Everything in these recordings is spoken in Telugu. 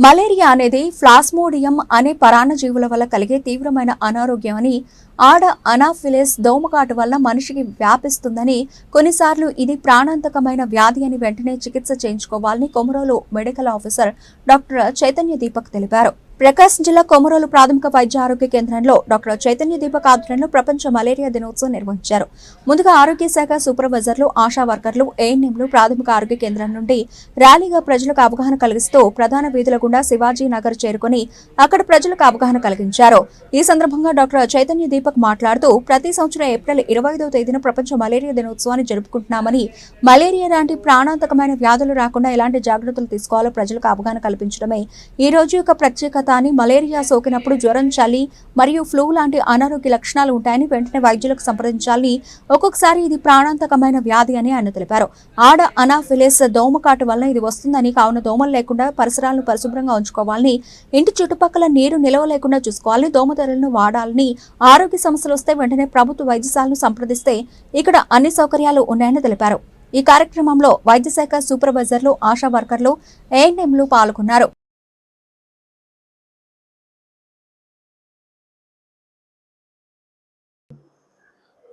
మలేరియా అనేది ఫ్లాస్మోడియం అనే పరాణజీవుల వల్ల కలిగే తీవ్రమైన అనారోగ్యం అని ఆడ అనాఫిలిస్ దోమకాటు వల్ల మనిషికి వ్యాపిస్తుందని కొన్నిసార్లు ఇది ప్రాణాంతకమైన వ్యాధి అని వెంటనే చికిత్స చేయించుకోవాలని Komarolu medical officer doctor Chaitanya Deepak తెలిపారు. ప్రకాశం జిల్లా కొమరోలు ప్రాథమిక వైద్య ఆరోగ్య కేంద్రంలో డాక్టర్ చైతన్య దీపక్ ఆధ్వర్యంలో ప్రపంచ మలేరియా దినోత్సవం నిర్వహించారు. ముందుగా ఆరోగ్య శాఖ సూపర్వైజర్లు ఆశా వర్కర్లు ఏఎన్ఎంలు ప్రాథమిక ఆరోగ్య కేంద్రం నుండి ర్యాలీగా ప్రజలకు అవగాహన కలిగిస్తూ ప్రధాన వీధుల గుండా శివాజీ నగర్ చేరుకుని అక్కడ ప్రజలకు అవగాహన కలిగించారు. ఈ సందర్భంగా డాక్టర్ చైతన్య దీపక్ మాట్లాడుతూ ప్రతి సంవత్సరం ఏప్రిల్ ఇరవై ఐదవ తేదీన ప్రపంచ మలేరియా దినోత్సవాన్ని జరుపుకుంటున్నామని మలేరియా లాంటి ప్రాణాంతకమైన వ్యాధులు రాకుండా ఎలాంటి జాగ్రత్తలు తీసుకోవాలో ప్రజలకు అవగాహన కల్పించడమే ఈ రోజు యొక్క ప్రత్యేకత కానీ మలేరియా సోకినప్పుడు జ్వరం చలి మరియు ఫ్లూ లాంటి అనారోగ్య లక్షణాలు ఉంటాయని వెంటనే వైద్యులకు సంప్రదించాలని ఒక్కొక్కసారి ఇది ప్రాణాంతకమైన వ్యాధి అని ఆయన తెలిపారు. ఆడ అనాఫిలిస్ దోమకాటు వల్ల ఇది వస్తుందని కావున దోమలు లేకుండా పరిసరాలను పరిశుభ్రంగా ఉంచుకోవాలని ఇంటి చుట్టుపక్కల నీరు నిలవ లేకుండా చూసుకోవాలని దోమతెరలను వాడాలని ఆరోగ్య సమస్యలు వస్తే వెంటనే ప్రభుత్వ వైద్యశాలను సంప్రదిస్తే ఇక్కడ అన్ని సౌకర్యాలు ఉన్నాయని తెలిపారు. ఈ కార్యక్రమంలో వైద్యశాఖ సూపర్వైజర్లు ఆశా వర్కర్లు ఏఎన్ఎంలు పాల్గొన్నారు.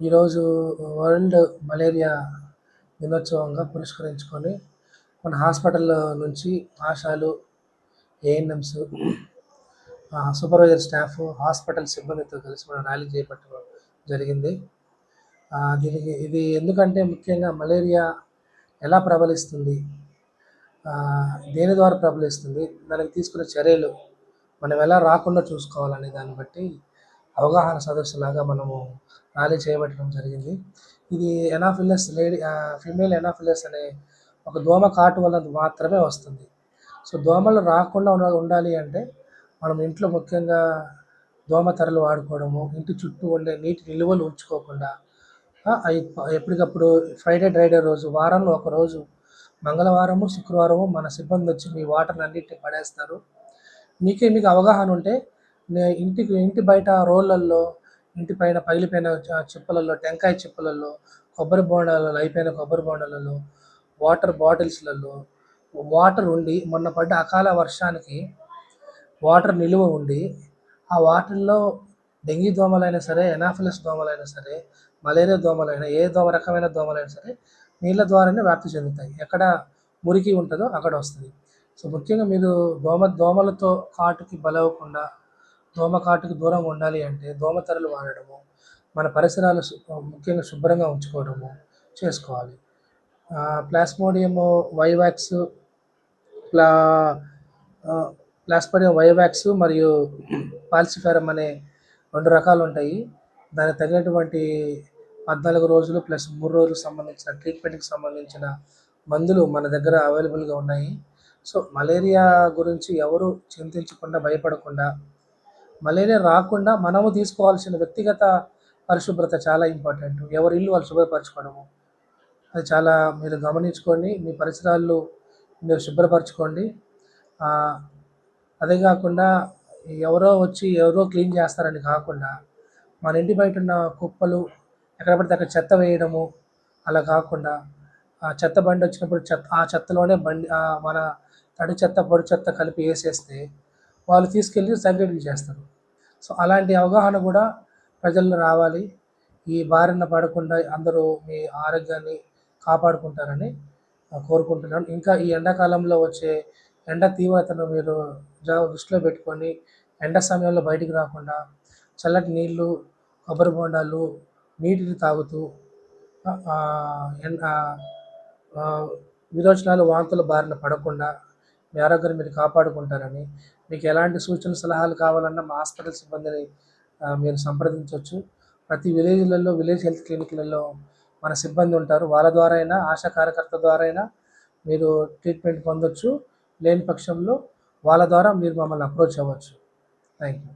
ఈరోజు వరల్డ్ మలేరియా దినోత్సవంగా పురస్కరించుకొని మన హాస్పిటల్ నుంచి ఆశాలు ఏఎన్ఎంస్ సూపర్వైజర్ స్టాఫ్ హాస్పిటల్ సిబ్బందితో కలిసి మనం ర్యాలీ చేపట్టడం జరిగింది. దీనికి ఇది ఎందుకంటే ముఖ్యంగా మలేరియా ఎలా ప్రబలిస్తుంది? దేని ద్వారా ప్రబలిస్తుంది? దానికి తీసుకునే చర్యలు మనం ఎలా రాకుండా చూసుకోవాలనే దాన్ని బట్టి అవగాహన సదస్సులాగా మనము ర్యాలీ చేయబట్టడం జరిగింది. ఇది ఎనాఫిలస్ లేడీ ఫిమేల్ ఎనాఫిలస్ అనే ఒక దోమ కాటు వల్ల మాత్రమే వస్తుంది. సో దోమలు రాకుండా ఉండాలి అంటే మనం ఇంట్లో ముఖ్యంగా దోమ తెరలు వాడుకోవడము ఇంటి చుట్టూ ఉండే నీటి నిల్వలు ఉంచుకోకుండా అవి ఎప్పటికప్పుడు ఫ్రైడే డ్రైడే రోజు వారంలో ఒక రోజు మంగళవారము శుక్రవారము మన సిబ్బంది వచ్చి మీ వాటర్ అన్నింటినీ పడేస్తారు. మీకే మీకు అవగాహన ఉంటే ఇంటికి ఇంటి బయట రోళ్ళల్లో ఇంటి పైన పగిలిపోయిన చ- చిప్పలలో టెంకాయ చిప్పలలో కొబ్బరి బోండాలలో అయిపోయిన కొబ్బరి బోండాలలో వాటర్ బాటిల్స్లలో వాటర్ ఉండి మొన్న పడ్డ అకాల వర్షానికి వాటర్ నిలువ ఉండి ఆ వాటర్లో డెంగీ దోమలైనా సరే ఎనాఫిలస్ దోమలైనా సరే మలేరియా దోమలైనా ఏ దోమ రకమైన దోమలైనా సరే నీళ్ళ ద్వారానే వ్యాప్తి చెందుతాయి. ఎక్కడ మురికి ఉంటుందో అక్కడ వస్తుంది. సో ముఖ్యంగా మీరు దోమ దోమలతో కాటుకి బలవకుండా దోమకాటుకు దూరంగా ఉండాలి అంటే దోమతెరలు వాడడము మన పరిసరాలు ముఖ్యంగా శుభ్రంగా ఉంచుకోవడము చేసుకోవాలి. ప్లాస్మోడియము ప్లాస్మోడియం వైవాక్స్ ప్లా ప్లాస్మోడియం వైవాక్స్ మరియు పాల్సిఫెరం అనే రెండు రకాలు ఉంటాయి. దానికి తగినటువంటి పద్నాలుగు రోజులు ప్లస్ మూడు రోజులకు సంబంధించిన ట్రీట్మెంట్కి సంబంధించిన మందులు మన దగ్గర అవైలబుల్గా ఉన్నాయి. సో మలేరియా గురించి ఎవరు చింతించకుండా భయపడకుండా మలేరియా రాకుండా మనము తీసుకోవాల్సిన వ్యక్తిగత పరిశుభ్రత చాలా ఇంపార్టెంట్. ఎవరి ఇల్లు వాళ్ళు శుభ్రపరచుకోవడము. అది చాలా మీరు గమనించుకోండి మీ పరిసరాలు మీరు శుభ్రపరచుకోండి. అదే కాకుండా ఎవరో వచ్చి ఎవరో క్లీన్ చేస్తారని కాకుండా మన ఇంటి బయట ఉన్న కుప్పలు ఎక్కడ పడితే అక్కడ చెత్త వేయడము అలా కాకుండా ఆ చెత్త బండి వచ్చినప్పుడు చెత్త ఆ చెత్తలోనే బండి మన తడి చెత్త పొడి చెత్త కలిపి వేసేస్తే వాళ్ళు తీసుకెళ్ళి సెగ్రేట్ చేస్తారు. సో అలాంటి అవగాహన కూడా ప్రజల్లో రావాలి. ఈ బారిన పడకుండా అందరూ మీ ఆరోగ్యాన్ని కాపాడుకుంటారని కోరుకుంటున్నాను. ఇంకా ఈ ఎండాకాలంలో వచ్చే ఎండ తీవ్రతను మీరు జా దృష్టిలో పెట్టుకొని ఎండ సమయంలో బయటికి రాకుండా చల్లటి నీళ్ళు కొబ్బరి బొండాలు నీటిని తాగుతూ విరోచనాలు వాంతుల బారిన పడకుండా మీ ఆరోగ్యాన్ని మీరు కాపాడుకుంటారని మీకు ఎలాంటి సూచన సలహాలు కావాలన్నా మా హాస్పిటల్ సిబ్బందిని మీరు సంప్రదించవచ్చు. ప్రతి విలేజ్లలో విలేజ్ హెల్త్ క్లినిక్లలో మన సిబ్బంది ఉంటారు. వాళ్ళ ద్వారా అయినా ఆశా కార్యకర్త ద్వారా అయినా మీరు ట్రీట్మెంట్ పొందొచ్చు. లేని పక్షంలో వాళ్ళ ద్వారా మీరు మమ్మల్ని అప్రోచ్ అవ్వచ్చు. Thank you